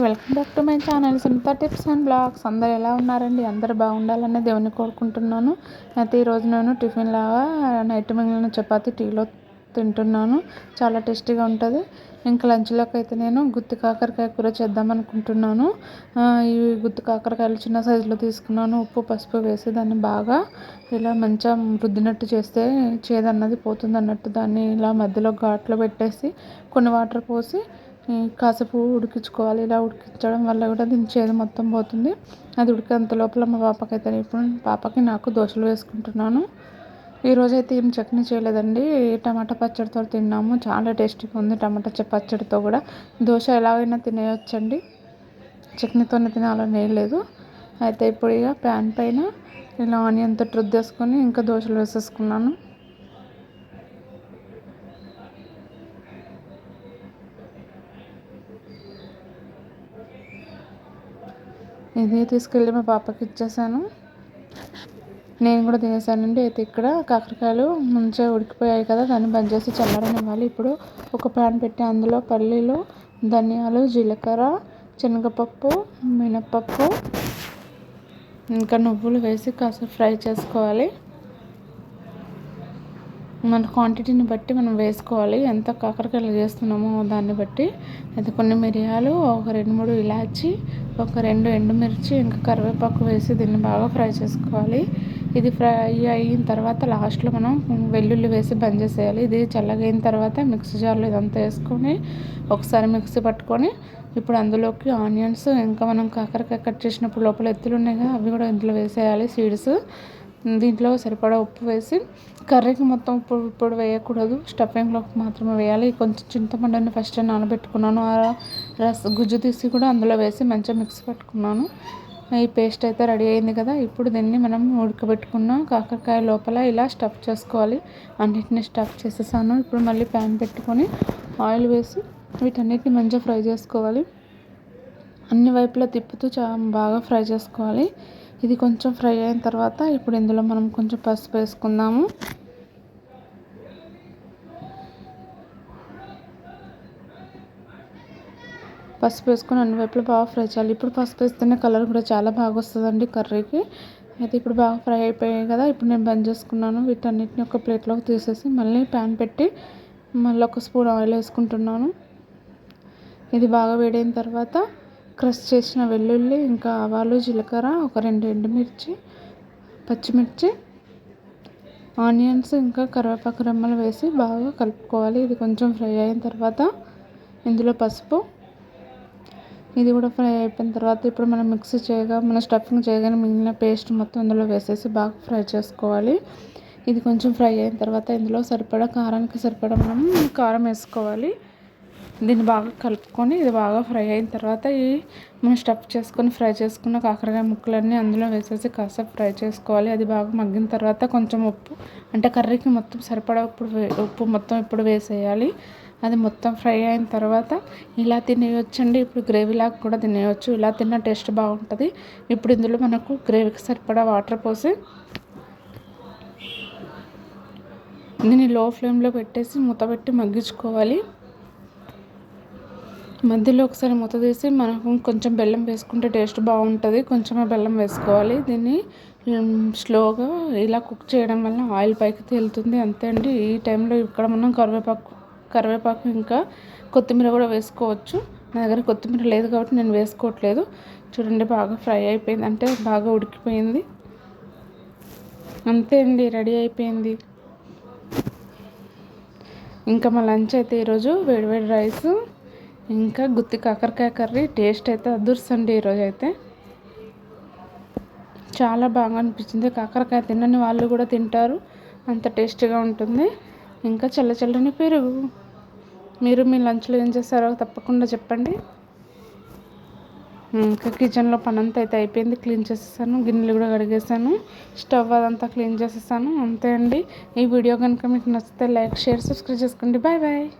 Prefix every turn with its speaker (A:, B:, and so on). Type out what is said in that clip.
A: Welcome back to my channel Sintha tips and blogs. అందరు ఎలా ఉన్నారండి? అందరు బాగుండాలని దేవుని కోరుకుంటున్నాను. అయితే ఈరోజు నేను టిఫిన్ లాగా నైట్ మిగిలిన చపాతి టీలో తింటున్నాను. చాలా టేస్టీగా ఉంటుంది. ఇంకా లంచ్లోకి అయితే నేను గుత్తి కాకరకాయ కూర చేద్దాం అనుకుంటున్నాను. ఈ గుత్తి కాకరకాయలు చిన్న సైజులో తీసుకున్నాను. ఉప్పు పసుపు వేసి దాన్ని బాగా ఇలా మంచిగా రుద్దినట్టు చేస్తే చేదన్నది పోతుంది అన్నట్టు దాన్ని ఇలా మధ్యలో ఘాట్లో పెట్టేసి కొన్ని వాటర్ పోసి కాసేపు ఉడికించుకోవాలి. ఇలా ఉడికించడం వల్ల కూడా దీని చేదు మొత్తం పోతుంది. అది ఉడికేంత లోపల మా పాపకి అయితే ఇప్పుడు పాపకి నాకు దోశలు వేసుకుంటున్నాను. ఈరోజు అయితే ఏం చట్నీ చేయలేదండి. టమాటా పచ్చడితో తిన్నాము. చాలా టేస్టీగా ఉంది టమాటా పచ్చడితో కూడా. దోశ ఎలాగైనా తినేయొచ్చండి. చట్నీతోనే తినాలని లేదు. అయితే ఇప్పుడు ఇక ప్యాన్ పైన ఇలా ఆనియన్తో ట్రుద్దేసుకొని ఇంకా దోశలు వేసేసుకున్నాను. ఇది తీసుకెళ్ళి మా పాపకి ఇచ్చేసాను. నేను కూడా తినేసానండి అయితే ఇక్కడ కాకరకాయలు మంచిగా ఉడికిపోయాయి కదా దాన్ని బంద్ చేసి చల్లారనివ్వాలి ఇప్పుడు ఒక ప్యాన్ పెట్టి అందులో పల్లీలు ధనియాలు జీలకర్ర శనగపప్పు మినపప్పు ఇంకా నువ్వులు వేసి కాస్త ఫ్రై చేసుకోవాలి. మన క్వాంటిటీని బట్టి మనం వేసుకోవాలి. ఎంత కాకరకాయలు చేస్తున్నామో దాన్ని బట్టి. అయితే కొన్ని మిరియాలు ఒక రెండు మూడు ఇలాచి ఒక రెండు ఎండుమిర్చి ఇంకా కరివేపాకు వేసి దీన్ని బాగా ఫ్రై చేసుకోవాలి. ఇది ఫ్రై అయిన తర్వాత లాస్ట్లో మనం వెల్లుల్లి వేసి బంద్ చేసేయాలి. ఇది చల్లగైన తర్వాత మిక్సీ జార్లో ఇదంతా వేసుకొని ఒకసారి మిక్సీ పట్టుకొని ఇప్పుడు అందులోకి ఆనియన్స్ ఇంకా మనం కాకరకాయ కట్ చేసినప్పుడు లోపల ఎత్తులు ఉన్నాయి కదా అవి కూడా ఇందులో వేసేయాలి. సీడ్స్. దీంట్లో సరిపడా ఉప్పు వేసి కర్రీకి మొత్తం ఉప్పు ఇప్పుడు వేయకూడదు. స్టఫింగ్లోకి మాత్రమే వేయాలి. కొంచెం చింతపండుని ఫస్ట్ నానబెట్టుకున్నాను. ఆ రస్ గుజ్జు తీసి కూడా అందులో వేసి మంచిగా మిక్స్ పెట్టుకున్నాను. ఈ పేస్ట్ అయితే రెడీ అయింది కదా. ఇప్పుడు దీన్ని మనం ఉడకబెట్టుకున్న కాకరకాయ లోపల ఇలా స్టఫ్ చేసుకోవాలి. అన్నిటిని స్టఫ్ చేసేసాను. ఇప్పుడు మళ్ళీ ప్యాన్ పెట్టుకొని ఆయిల్ వేసి వీటన్నిటిని మంచిగా ఫ్రై చేసుకోవాలి. అన్ని వైపులా తిప్పుతూ చాలా బాగా ఫ్రై చేసుకోవాలి. ఇది కొంచెం ఫ్రై అయిన తర్వాత ఇప్పుడు ఇందులో మనం కొంచెం పసుపు వేసుకుందాము. పసుపు వేసుకొని అన్ని వైపులు బాగా ఫ్రై చేయాలి. ఇప్పుడు పసుపు వేస్తేనే కలర్ కూడా చాలా బాగా వస్తుందండి కర్రీకి. అయితే ఇప్పుడు బాగా ఫ్రై అయిపోయాయి కదా. ఇప్పుడు నేను బంద్ చేసుకున్నాను. వీటన్నిటిని ఒక ప్లేట్లోకి తీసేసి మళ్ళీ ప్యాన్ పెట్టి మళ్ళీ ఒక స్పూన్ ఆయిల్ వేసుకుంటున్నాను. ఇది బాగా వేడైన తర్వాత క్రష్ చేసిన వెల్లుల్లి ఇంకా ఆవాలు జీలకర్ర ఒక రెండు ఎండుమిర్చి పచ్చిమిర్చి ఆనియన్స్ ఇంకా కరివేపాకు రెమ్మలు వేసి బాగా కలుపుకోవాలి. ఇది కొంచెం ఫ్రై అయిన తర్వాత ఇందులో పసుపు. ఇది కూడా ఫ్రై అయిపోయిన తర్వాత ఇప్పుడు మనం మిక్స్ చేయగా మన స్టఫింగ్ చేయగానే మిగిలిన పేస్ట్ మొత్తం ఇందులో వేసేసి బాగా ఫ్రై చేసుకోవాలి. ఇది కొంచెం ఫ్రై అయిన తర్వాత ఇందులో సరిపడా కారానికి సరిపడా మనం కారం వేసుకోవాలి. దీన్ని బాగా కలుపుకొని ఇది బాగా ఫ్రై అయిన తర్వాత ఈ మనం స్టఫ్ చేసుకొని ఫ్రై చేసుకున్న కాకరకాయ ముక్కలన్నీ అందులో వేసేసి కాసేపు ఫ్రై చేసుకోవాలి. అది బాగా మగ్గిన తర్వాత కొంచెం ఉప్పు అంటే కర్రీకి మొత్తం సరిపడా ఇప్పుడు ఉప్పు మొత్తం ఇప్పుడు వేసేయాలి. అది మొత్తం ఫ్రై అయిన తర్వాత ఇలా తినేయొచ్చండి. ఇప్పుడు గ్రేవీలాగా కూడా తినేయచ్చు. ఇలా తిన్న టేస్ట్ బాగుంటుంది. ఇప్పుడు ఇందులో మనకు గ్రేవీకి సరిపడా వాటర్ పోసి దీన్ని లో ఫ్లేమ్లో పెట్టేసి మూత పెట్టి మగ్గించుకోవాలి. మధ్యలో ఒకసారి మూత తీసి మనం కొంచెం బెల్లం వేసుకుంటే టేస్ట్ బాగుంటుంది. కొంచెమే బెల్లం వేసుకోవాలి. దీన్ని స్లోగా ఇలా కుక్ చేయడం వల్ల ఆయిల్ పైకి తేలుతుంది. అంతే అండి. ఈ టైంలో ఇక్కడ మనం కరివేపాకు కరివేపాకు ఇంకా కొత్తిమీర కూడా వేసుకోవచ్చు. నా దగ్గర కొత్తిమీర లేదు కాబట్టి నేను వేసుకోవట్లేదు. చూడండి బాగా ఫ్రై అయిపోయింది. అంటే బాగా ఉడికిపోయింది. అంతే అండి రెడీ అయిపోయింది. ఇంకా మా లంచ్ అయితే ఈరోజు వేడివేడి రైస్ ఇంకా గుత్తి కాకరకాయ కర్రీ. టేస్ట్ అయితే అదుర్సండి ఈరోజు అయితే చాలా బాగా అనిపించింది. కాకరకాయ తినని వాళ్ళు కూడా తింటారు. అంత టేస్టీగా ఉంటుంది. ఇంకా చల్ల చల్లని పెరుగు. మీరు మీ లంచ్లో ఏం చేస్తారో తప్పకుండా చెప్పండి. ఇంకా కిచెన్లో పనంతా అయితే అయిపోయింది. క్లీన్ చేసేసాను. గిన్నెలు కూడా కడిగేసాను. స్టవ్ అదంతా క్లీన్ చేసేసాను. అంతే అండి. ఈ వీడియో కనుక మీకు నచ్చితే లైక్ షేర్ సబ్స్క్రైబ్ చేసుకోండి. Bye bye.